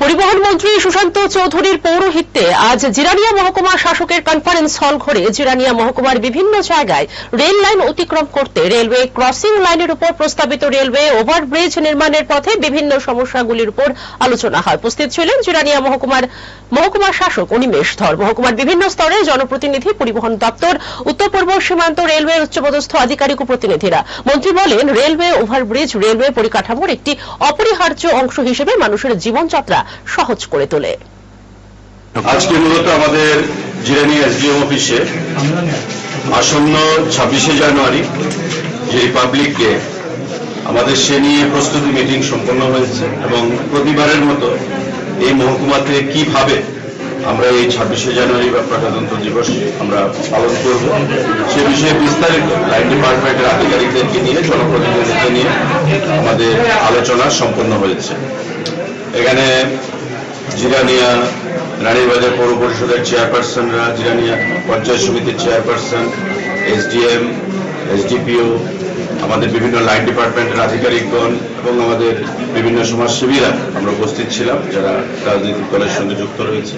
পরিবহন মন্ত্রী সুশান্ত চৌধুরীর পৌরোহিত্যে আজ জিরানিয়া মহকুমা শাসকের কনফারেন্স হল ঘরে জিরানিয়া মহকুমার বিভিন্ন জায়গায় রেল লাইন অতিক্রম করতে রেলওয়ে ক্রসিং লাইনের উপর প্রস্তাবিত রেলওয়ে ওভারব্রিজ নির্মাণের পথে বিভিন্ন সমস্যাগুলির উপর আলোচনা হয়। উপস্থিত ছিলেন জিরানিয়া মহকুমার মহকুমা শাসক অনিমেষ ধর। মহকুমার বিভিন্ন স্তরে জনপ্রতিনিধি, পরিবহন দপ্তর, উত্তর পূর্ব সীমান্ত রেলওয়ে উচ্চপদস্থ আধিকারিক ও প্রতিনিধিরা। মন্ত্রী বলেন, রেলওয়ে ওভারব্রিজ, রেলওয়ে পরিকাঠামোর একটি অপরিহার্য অংশ হিসেবে মানুষের জীবনযাত্রা সহজ করে তোলে। আজকে মূলত আমাদের জিরানি এসডিএম অফিসে আসন্ন ছাব্বিশে জানুয়ারি যে রিপাবলিক ডে আমাদের সে নিয়ে প্রস্তুতি মিটিং সম্পন্ন হয়েছে এবং প্রতিবারের মতো এই মহকুমাতে কীভাবে আমরা এই ছাব্বিশে জানুয়ারি বা প্রজাতন্ত্র দিবস আমরা পালন করব, সে বিষয়ে বিস্তারিত লাইন ডিপার্টমেন্টের আধিকারিকদেরকে নিয়ে জনপ্রতিনিধিকে নিয়ে আমাদের আলোচনা সম্পন্ন হয়েছে। এখানে জিরানিয়া রানীবাজার পৌর পরিষদের চেয়ারপারসনরা জিরানিয়া পঞ্চায়েত সমিতির চেয়ারপারসন, এসডিএম, এসডিপিও আমাদের বিভিন্ন লাইন ডিপার্টমেন্টের আধিকারিকগণ এবং আমাদের বিভিন্ন সমাজসেবীরা আমরা উপস্থিত ছিলাম, যারা রাজনৈতিক দলের সঙ্গে যুক্ত রয়েছে।